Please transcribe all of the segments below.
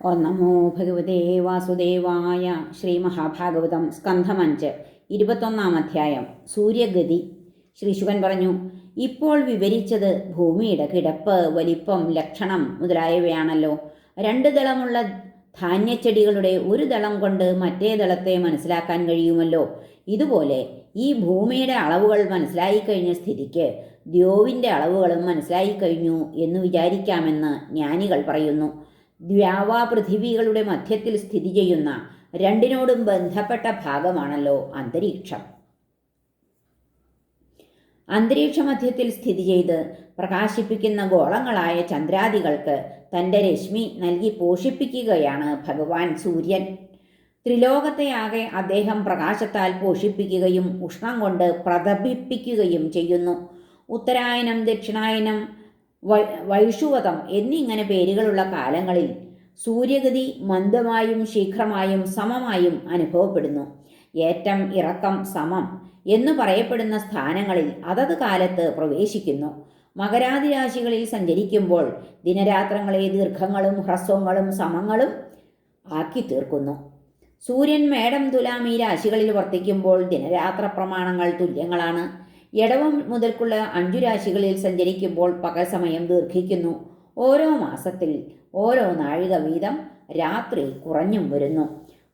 ഓ നമോ ഭഗവതേ വാസുദേവായ ശ്രീ മഹാഭാഗവതം സ്കന്ധം ഇരുപത്തൊന്നാം അധ്യായം സൂര്യഗതി. ശ്രീ ശ്രീശുകൻ പറഞ്ഞു ഇപ്പോൾ വിവരിച്ചത് ഭൂമിയുടെ കിടപ്പ് വലിപ്പം ലക്ഷണം മുതലായവയാണല്ലോ. രണ്ട് ദളമുള്ള ധാന്യച്ചെടികളുടെ ഒരു ദളം കൊണ്ട് മറ്റേ ദളത്തെ മനസ്സിലാക്കാൻ കഴിയുമല്ലോ. ഇതുപോലെ ഈ ഭൂമിയുടെ അളവുകൾ മനസ്സിലായി കഴിഞ്ഞ സ്ഥിതിക്ക് ദ്യോവിന്റെ അളവുകളും മനസ്സിലായി കഴിഞ്ഞു എന്ന് വിചാരിക്കാമെന്ന് ജ്ഞാനികൾ പറയുന്നു. ദ്വാവാ പൃഥിവികളുടെ മധ്യത്തിൽ സ്ഥിതി ചെയ്യുന്ന രണ്ടിനോടും ബന്ധപ്പെട്ട ഭാഗമാണല്ലോ അന്തരീക്ഷം. അന്തരീക്ഷ മധ്യത്തിൽ സ്ഥിതി ചെയ്ത് പ്രകാശിപ്പിക്കുന്ന ഗോളങ്ങളായ ചന്ദ്രാദികൾക്ക് തന്റെ രശ്മി നൽകി പോഷിപ്പിക്കുകയാണ് ഭഗവാൻ സൂര്യൻ. ത്രിലോകത്തെയാകെ അദ്ദേഹം പ്രകാശത്താൽ പോഷിപ്പിക്കുകയും ഉഷ്ണം കൊണ്ട് പ്രതപിപ്പിക്കുകയും ചെയ്യുന്നു. ഉത്തരായനം ദക്ഷിണായനം വൈഷുവതം എന്നിങ്ങനെ പേരുകളുള്ള കാലങ്ങളിൽ സൂര്യഗതി മന്ദമായും ശീഘ്രമായും സമമായും അനുഭവപ്പെടുന്നു. ഏറ്റം ഇറക്കം സമം എന്ന് പറയപ്പെടുന്ന സ്ഥാനങ്ങളിൽ അതത് കാലത്ത് പ്രവേശിക്കുന്നു. മകരാതിരാശികളിൽ സഞ്ചരിക്കുമ്പോൾ ദിനരാത്രങ്ങളെ ദീർഘങ്ങളും ഹ്രസ്വങ്ങളും സമങ്ങളും ആക്കി തീർക്കുന്നു സൂര്യൻ മേടം തുലാം ഈ രാശികളിൽ വർത്തിക്കുമ്പോൾ ദിനരാത്ര പ്രമാണങ്ങൾ തുല്യങ്ങളാണ്. ഇടവം മുതൽക്കുള്ള അഞ്ചു രാശികളിൽ സഞ്ചരിക്കുമ്പോൾ പകൽ സമയം ദീർഘിക്കുന്നു. ഓരോ മാസത്തിൽ ഓരോ നാഴിക വീതം രാത്രി കുറഞ്ഞും വരുന്നു.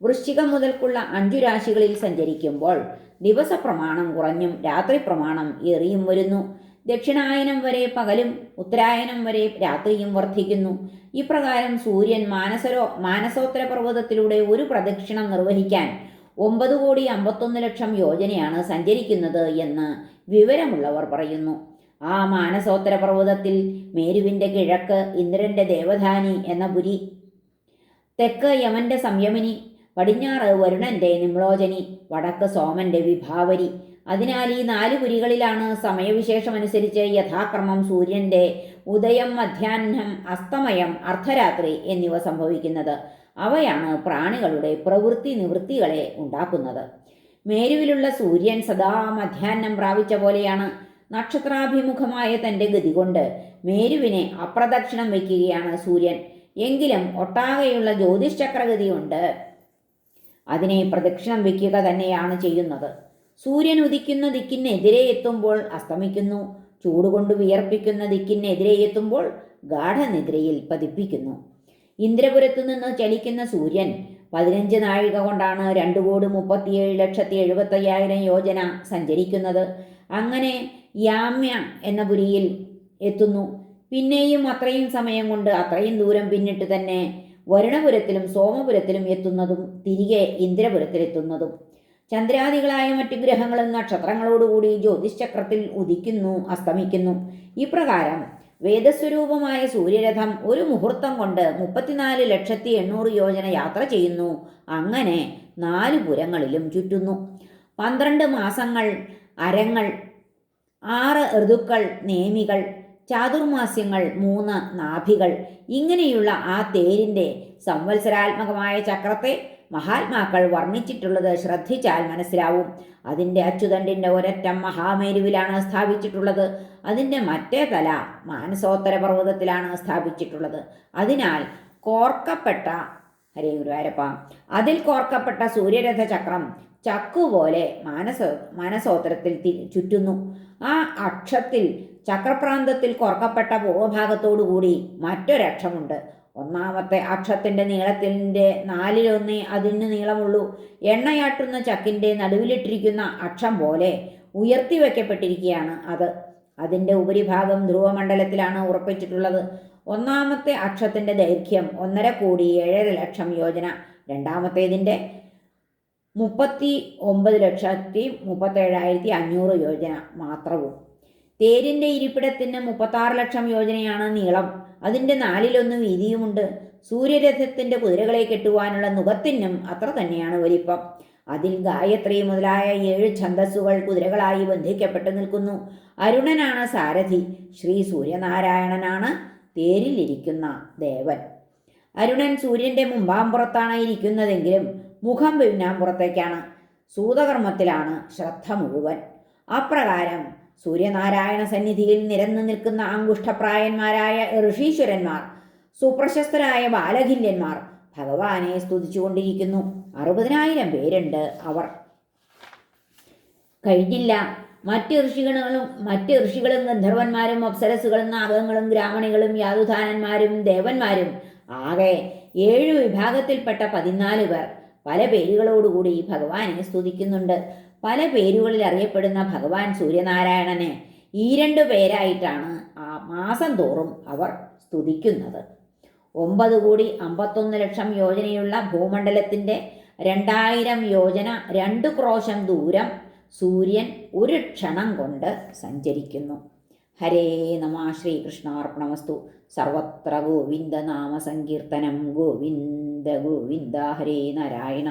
വൃശ്ചികം മുതൽക്കുള്ള അഞ്ചു രാശികളിൽ സഞ്ചരിക്കുമ്പോൾ ദിവസ പ്രമാണം കുറഞ്ഞും രാത്രി പ്രമാണം ഏറിയും വരുന്നു. ദക്ഷിണായനം വരെ പകലും ഉത്തരായനം വരെ രാത്രിയും വർദ്ധിക്കുന്നു. ഇപ്രകാരം സൂര്യൻ മാനസരോ മാനസോത്തര പർവതത്തിലൂടെ ഒരു പ്രദക്ഷിണം നിർവഹിക്കാൻ ഒമ്പത് കോടി അമ്പത്തൊന്ന് ലക്ഷം യോജനയാണ് സഞ്ചരിക്കുന്നത് എന്ന് വിവരമുള്ളവർ പറയുന്നു. ആ മാനസോത്തര പർവതത്തിൽ മേരുവിന്റെ കിഴക്ക് ഇന്ദ്രന്റെ ദേവധാനി എന്ന പുരി. തെക്ക് യമന്റെ സംയമിനി പടിഞ്ഞാറ് വരുണന്റെ നിമ്ലോചനി വടക്ക് സോമന്റെ വിഭാവരി. അതിനാൽ ഈ നാല് പുരികളിലാണ് സമയവിശേഷമനുസരിച്ച് യഥാക്രമം സൂര്യന്റെ ഉദയം മധ്യാഹ്നം അസ്തമയം അർദ്ധരാത്രി എന്നിവ സംഭവിക്കുന്നത്. അവയാണ് പ്രാണികളുടെ പ്രവൃത്തി നിവൃത്തികളെ ഉണ്ടാക്കുന്നത്. മേരുവിലുള്ള സൂര്യൻ സദാ മധ്യാഹ്നം പ്രാപിച്ച പോലെയാണ്. നക്ഷത്രാഭിമുഖമായ തന്റെ ഗതി കൊണ്ട് മേരുവിനെ അപ്രദക്ഷിണം വയ്ക്കുകയാണ് സൂര്യൻ. എങ്കിലും ഒട്ടാകെയുള്ള ജ്യോതിഷചക്രഗതിയുണ്ട്. അതിനെ പ്രദക്ഷിണം വയ്ക്കുക തന്നെയാണ് ചെയ്യുന്നത്. സൂര്യൻ ഉദിക്കുന്ന ദിക്കിനെതിരെ എത്തുമ്പോൾ അസ്തമിക്കുന്നു. ചൂടുകൊണ്ട് വിയർപ്പിക്കുന്ന ദിക്കിനെതിരെ എത്തുമ്പോൾ ഗാഠനിദ്രയിൽ പതിപ്പിക്കുന്നു. ഇന്ദ്രപുരത്തു നിന്ന് ചലിക്കുന്ന സൂര്യൻ. പതിനഞ്ച് നാഴിക കൊണ്ടാണ് രണ്ട് കോടി മുപ്പത്തിയേഴ് ലക്ഷത്തി എഴുപത്തയ്യായിരം യോജന സഞ്ചരിക്കുന്നത്. അങ്ങനെ യാമ്യ എന്ന പുരിയിൽ എത്തുന്നു. പിന്നെയും അത്രയും സമയം കൊണ്ട് അത്രയും ദൂരം പിന്നിട്ട് തന്നെ വരുണപുരത്തിലും സോമപുരത്തിലും എത്തുന്നതും തിരികെ ഇന്ദ്രപുരത്തിലെത്തുന്നതും. ചന്ദ്രാദികളായ മറ്റു ഗ്രഹങ്ങളും നക്ഷത്രങ്ങളോടുകൂടി ജ്യോതിശ്ചക്രത്തിൽ ഉദിക്കുന്നു അസ്തമിക്കുന്നു. ഇപ്രകാരം വേദസ്വരൂപമായ സൂര്യരഥം ഒരു മുഹൂർത്തം കൊണ്ട് മുപ്പത്തിനാല് ലക്ഷത്തി എണ്ണൂറ് യോജന യാത്ര ചെയ്യുന്നു. അങ്ങനെ നാല് പുരങ്ങളിലും ചുറ്റുന്നു. പന്ത്രണ്ട് മാസങ്ങൾ അരങ്ങൾ ആറ് ഋതുക്കൾ നേമികൾ ചാതുർമാസ്യങ്ങൾ മൂന്ന് നാഭികൾ. ഇങ്ങനെയുള്ള ആ തേരിന്റെ സംവത്സരാത്മകമായ ചക്രത്തെ മഹാത്മാക്കൾ വർണിച്ചിട്ടുള്ളത് ശ്രദ്ധിച്ചാൽ മനസ്സിലാവും. അതിന്റെ അച്യുതണ്ടിന്റെ ഒരറ്റം മഹാമേരുവിലാണ് സ്ഥാപിച്ചിട്ടുള്ളത്. അതിന്റെ മറ്റേ തല മാനസോത്തര പർവതത്തിലാണ് സ്ഥാപിച്ചിട്ടുള്ളത്. അതിനാൽ കോർക്കപ്പെട്ട ഹരേ ഗുരുവാരപ്പ അതിൽ കോർക്കപ്പെട്ട സൂര്യരഥ ചക്രം ചക്കുപോലെ മാനസ മാനസോത്തരത്തിൽ ചുറ്റുന്നു. ആ അക്ഷത്തിൽ ചക്രപ്രാന്തത്തിൽ കോർക്കപ്പെട്ട പൂർവഭാഗത്തോടുകൂടി മറ്റൊരക്ഷമുണ്ട്. ഒന്നാമത്തെ അക്ഷത്തിന്റെ നീളത്തിന്റെ നാലിലൊന്നേ അതിന് നീളമുള്ളൂ. എണ്ണയാട്ടുന്ന ചക്കിന്റെ നടുവിലിട്ടിരിക്കുന്ന അക്ഷം പോലെ ഉയർത്തി വയ്ക്കപ്പെട്ടിരിക്കുകയാണ് അത്. അതിന്റെ ഉപരിഭാഗം ധ്രുവമണ്ഡലത്തിലാണ് ഉറപ്പിച്ചിട്ടുള്ളത്. ഒന്നാമത്തെ അക്ഷത്തിന്റെ ദൈർഘ്യം ഒന്നര കോടി ഏഴര ലക്ഷം യോജന. രണ്ടാമത്തേതിന്റെ മുപ്പത്തി ഒമ്പത് ലക്ഷത്തി മുപ്പത്തേഴായിരത്തി അഞ്ഞൂറ് യോജന മാത്രവും. തേരിന്റെ ഇരിപ്പിടത്തിന് മുപ്പത്താറ് ലക്ഷം യോജനയാണ് നീളം. അതിന്റെ നാലിലൊന്ന് വീതിയുമുണ്ട്. സൂര്യരഥത്തിന്റെ കുതിരകളെ കെട്ടുവാനുള്ള നുഖത്തിനും അത്ര തന്നെയാണ് വലിപ്പം. അതിൽ ഗായത്രി മുതലായ ഏഴ് ഛന്ദസ്സുകൾ കുതിരകളായി ബന്ധിക്കപ്പെട്ടു നിൽക്കുന്നു. അരുണനാണ് സാരഥി. ശ്രീ സൂര്യനാരായണനാണ് തേരിലിരിക്കുന്ന ദേവൻ. അരുണൻ സൂര്യന്റെ മുമ്പാമ്പുറത്താണ് ഇരിക്കുന്നതെങ്കിലും മുഖം പിന്നാമ്പുറത്തേക്കാണ്. സൂതകർമ്മത്തിലാണ് ശ്രദ്ധ മുഴുവൻ. അപ്രകാരം സൂര്യനാരായണ സന്നിധിയിൽ നിരന്നു നിൽക്കുന്ന അങ്കുഷ്ഠപ്രായന്മാരായ ഋഷീശ്വരന്മാർ സുപ്രശസ്തരായ ബാലഖില്യന്മാർ ഭഗവാനെ സ്തുതിച്ചുകൊണ്ടിരിക്കുന്നു. അറുപതിനായിരം പേരുണ്ട് അവർ. കഴിഞ്ഞില്ല. മറ്റ് ഋഷികളും മറ്റ് ഋഷികളും ഗന്ധർവന്മാരും അപ്സരസുകളും നാഗങ്ങളും ഗ്രാമണികളും യാതുധാനന്മാരും ദേവന്മാരും ആകെ ഏഴു വിഭാഗത്തിൽപ്പെട്ട പതിനാല് പേർ. പല പേരുകളോടുകൂടി ഭഗവാനെ സ്തുതിക്കുന്നുണ്ട്. പല പേരുകളിൽ അറിയപ്പെടുന്ന ഭഗവാൻ സൂര്യനാരായണനെ ഈ രണ്ടു പേരായിട്ടാണ് ആ മാസം തോറും അവർ സ്തുതിക്കുന്നത്. ഒമ്പത് കോടി അമ്പത്തൊന്ന് ലക്ഷം യോജനയുള്ള ഭൂമണ്ഡലത്തിന്റെ രണ്ടായിരം യോജന രണ്ട് ക്രോശം ദൂരം സൂര്യൻ ഒരു ക്ഷണം കൊണ്ട് സഞ്ചരിക്കുന്നു. ഹരേ നമ ശ്രീകൃഷ്ണാർപ്പണമസ്തു സർവത്ര ഗോവിന്ദ നാമ സങ്കീർത്തനം. ഗോവിന്ദ ഗോവിന്ദ ഹരേ നാരായണ.